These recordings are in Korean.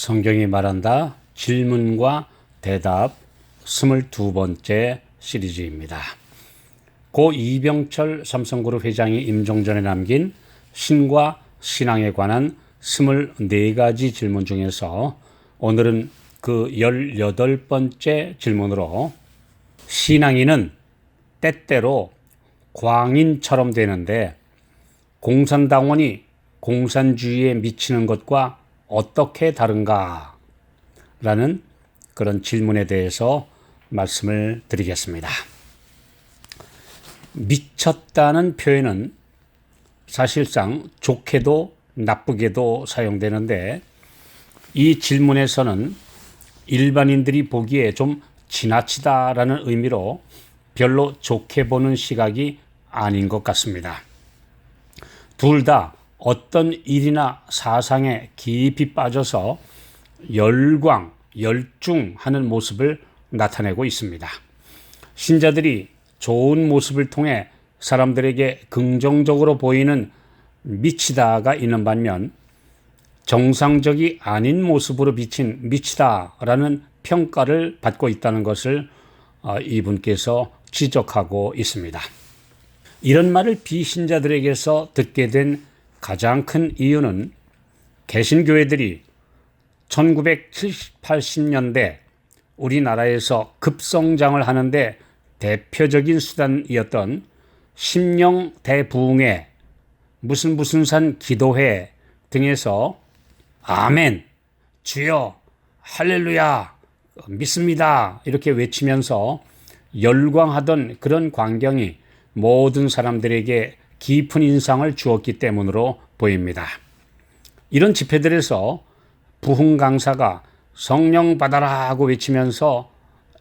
성경이 말한다 질문과 대답 22번째 시리즈입니다. 고 이병철 삼성그룹 회장이 임종전에 남긴 신과 신앙에 관한 24가지 질문 중에서 오늘은 그 18번째 질문으로 신앙인은 때때로 광인처럼 되는데 공산당원이 공산주의에 미치는 것과 어떻게 다른가? 라는 그런 질문에 대해서 말씀을 드리겠습니다. 미쳤다는 표현은 사실상 좋게도 나쁘게도 사용되는데 이 질문에서는 일반인들이 보기에 좀 지나치다라는 의미로 별로 좋게 보는 시각이 아닌 것 같습니다. 둘 다 어떤 일이나 사상에 깊이 빠져서 열광, 열중하는 모습을 나타내고 있습니다. 신자들이 좋은 모습을 통해 사람들에게 긍정적으로 보이는 미치다가 있는 반면 정상적이 아닌 모습으로 비친 미치다라는 평가를 받고 있다는 것을 어, 이분께서 지적하고 있습니다. 이런 말을 비신자들에게서 듣게 된 가장 큰 이유는 개신교회들이 1970-80년대 우리나라에서 급성장을 하는데 대표적인 수단이었던 심령 대부흥회, 무슨 무슨 산 기도회 등에서 아멘, 주여, 할렐루야, 믿습니다. 이렇게 외치면서 열광하던 그런 광경이 모든 사람들에게 깊은 인상을 주었기 때문으로 보입니다. 이런 집회들에서 부흥 강사가 성령 받아라 하고 외치면서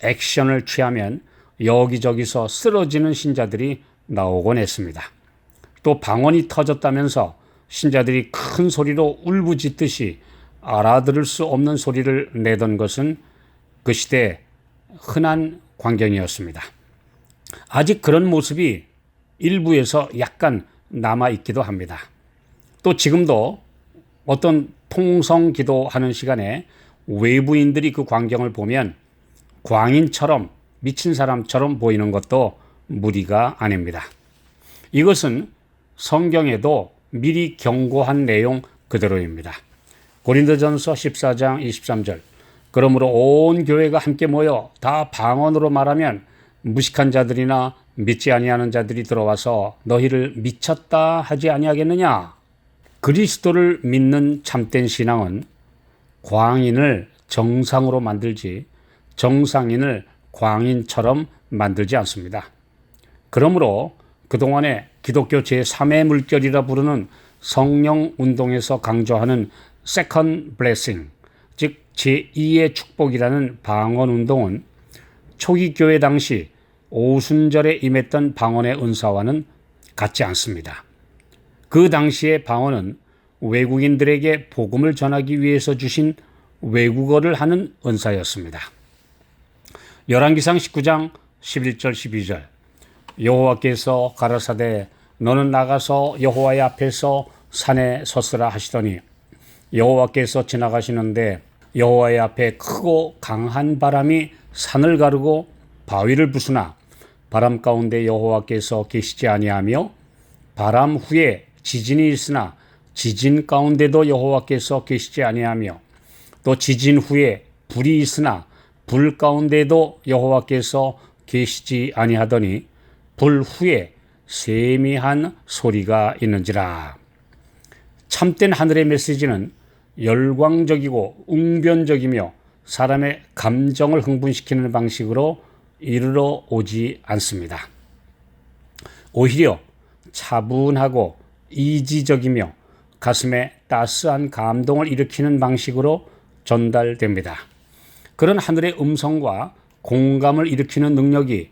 액션을 취하면 여기저기서 쓰러지는 신자들이 나오곤 했습니다. 또 방언이 터졌다면서 신자들이 큰 소리로 울부짖듯이 알아들을 수 없는 소리를 내던 것은 그 시대 흔한 광경이었습니다. 아직 그런 모습이 일부에서 약간 남아 있기도 합니다. 또 지금도 어떤 통성 기도하는 시간에 외부인들이 그 광경을 보면 광인처럼 미친 사람처럼 보이는 것도 무리가 아닙니다. 이것은 성경에도 미리 경고한 내용 그대로입니다. 고린도전서 14장 23절 그러므로 온 교회가 함께 모여 다 방언으로 말하면 무식한 자들이나 믿지 아니하는 자들이 들어와서 너희를 미쳤다 하지 아니하겠느냐? 그리스도를 믿는 참된 신앙은 광인을 정상으로 만들지 정상인을 광인처럼 만들지 않습니다. 그러므로 그동안에 기독교 제3의 물결이라 부르는 성령 운동에서 강조하는 세컨 블레싱, 즉 제2의 축복이라는 방언 운동은 초기 교회 당시 오순절에 임했던 방언의 은사와는 같지 않습니다. 그 당시의 방언은 외국인들에게 복음을 전하기 위해서 주신 외국어를 하는 은사였습니다. 열왕기상 19장 11절 12절 여호와께서 가라사대 너는 나가서 여호와의 앞에서 산에 섰으라 하시더니 여호와께서 지나가시는데 여호와의 앞에 크고 강한 바람이 산을 가르고 바위를 부수나 바람 가운데 여호와께서 계시지 아니하며 바람 후에 지진이 있으나 지진 가운데도 여호와께서 계시지 아니하며 또 지진 후에 불이 있으나 불 가운데도 여호와께서 계시지 아니하더니 불 후에 세미한 소리가 있는지라. 참된 하늘의 메시지는 열광적이고 웅변적이며 사람의 감정을 흥분시키는 방식으로 이르러 오지 않습니다. 오히려 차분하고 이지적이며 가슴에 따스한 감동을 일으키는 방식으로 전달됩니다. 그런 하늘의 음성과 공감을 일으키는 능력이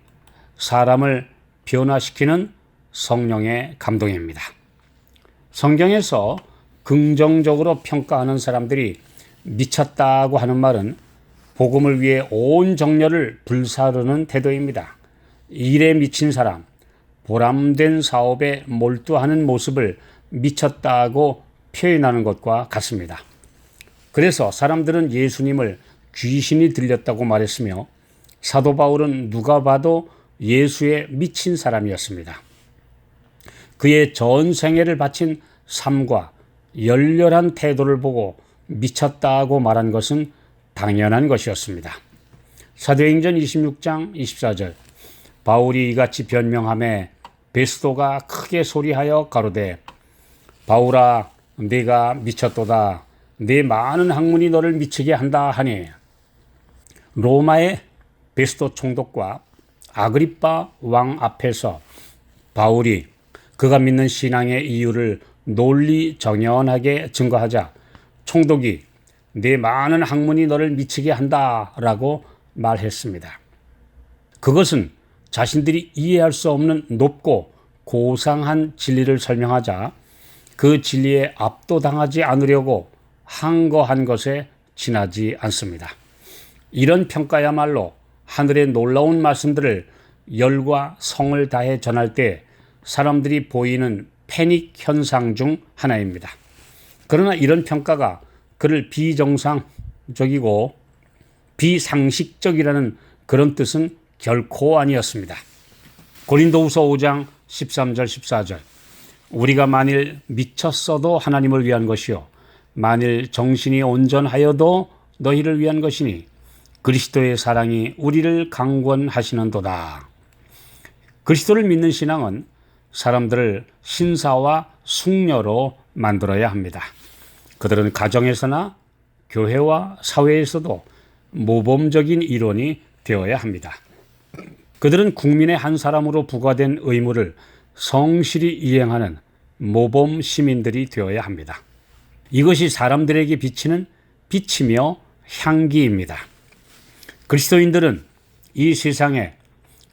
사람을 변화시키는 성령의 감동입니다. 성경에서 긍정적으로 평가하는 사람들이 미쳤다고 하는 말은 복음을 위해 온 정열을 불사르는 태도입니다. 일에 미친 사람, 보람된 사업에 몰두하는 모습을 미쳤다고 표현하는 것과 같습니다. 그래서 사람들은 예수님을 귀신이 들렸다고 말했으며 사도 바울은 누가 봐도 예수에 미친 사람이었습니다. 그의 전 생애를 바친 삶과 열렬한 태도를 보고 미쳤다고 말한 것은 당연한 것이었습니다. 사도행전 26장 24절 바울이 이같이 변명함에 베스도가 크게 소리하여 가로되 바울아 네가 미쳤도다 네 많은 학문이 너를 미치게 한다 하니 로마의 베스도 총독과 아그리빠 왕 앞에서 바울이 그가 믿는 신앙의 이유를 논리 정연하게 증거하자 총독이 네 많은 학문이 너를 미치게 한다라고 말했습니다. 그것은 자신들이 이해할 수 없는 높고 고상한 진리를 설명하자 그 진리에 압도당하지 않으려고 항거한 것에 지나지 않습니다. 이런 평가야말로 하늘의 놀라운 말씀들을 열과 성을 다해 전할 때 사람들이 보이는 패닉 현상 중 하나입니다. 그러나 이런 평가가 그를 비정상적이고 비상식적이라는 그런 뜻은 결코 아니었습니다. 고린도후서 5장 13절 14절 우리가 만일 미쳤어도 하나님을 위한 것이요 만일 정신이 온전하여도 너희를 위한 것이니 그리스도의 사랑이 우리를 강권하시는도다. 그리스도를 믿는 신앙은 사람들을 신사와 숙녀로 만들어야 합니다. 그들은 가정에서나 교회와 사회에서도 모범적인 이론이 되어야 합니다. 그들은 국민의 한 사람으로 부과된 의무를 성실히 이행하는 모범 시민들이 되어야 합니다. 이것이 사람들에게 비치는 빛이며 향기입니다. 그리스도인들은 이 세상에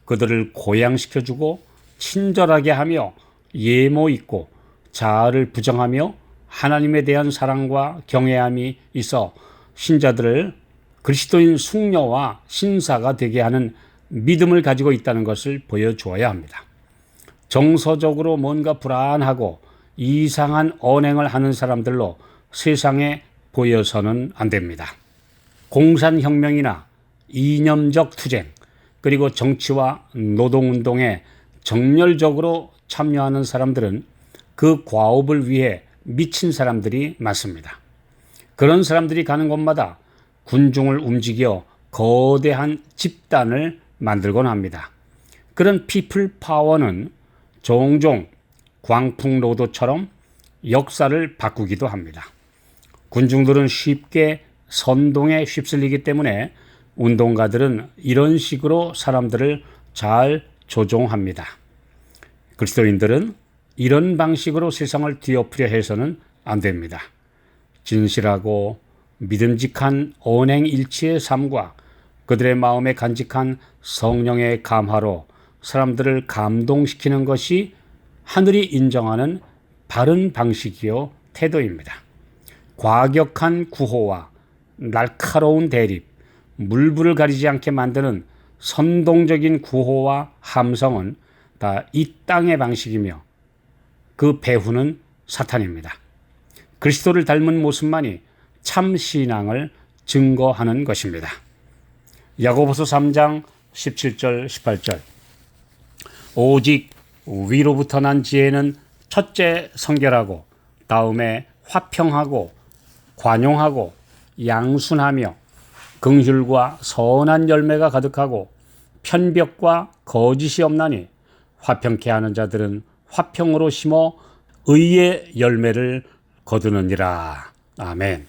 그들을 고양시켜주고 친절하게 하며 예모 있고 자아를 부정하며 하나님에 대한 사랑과 경외함이 있어 신자들을 그리스도인 숙녀와 신사가 되게 하는 믿음을 가지고 있다는 것을 보여주어야 합니다. 정서적으로 뭔가 불안하고 이상한 언행을 하는 사람들로 세상에 보여서는 안 됩니다. 공산혁명이나 이념적 투쟁, 그리고 정치와 노동운동에 정열적으로 참여하는 사람들은 그 과업을 위해 미친 사람들이 많습니다. 그런 사람들이 가는 곳마다 군중을 움직여 거대한 집단을 만들곤 합니다. 그런 피플 파워는 종종 광풍로도처럼 역사를 바꾸기도 합니다. 군중들은 쉽게 선동에 휩쓸리기 때문에 운동가들은 이런 식으로 사람들을 잘 조종합니다. 그리스도인들은 이런 방식으로 세상을 뒤엎으려 해서는 안 됩니다. 진실하고 믿음직한 언행 일치의 삶과 그들의 마음에 간직한 성령의 감화로 사람들을 감동시키는 것이 하늘이 인정하는 바른 방식이요 태도입니다. 과격한 구호와 날카로운 대립, 물불을 가리지 않게 만드는 선동적인 구호와 함성은 다 이 땅의 방식이며 그 배후는 사탄입니다. 그리스도를 닮은 모습만이 참 신앙을 증거하는 것입니다. 야고보서 3장 17절 18절 오직 위로부터 난 지혜는 첫째 성결하고 다음에 화평하고 관용하고 양순하며 긍휼과 선한 열매가 가득하고 편벽과 거짓이 없나니 화평케 하는 자들은 화평으로 심어 의의 열매를 거두느니라. 아멘.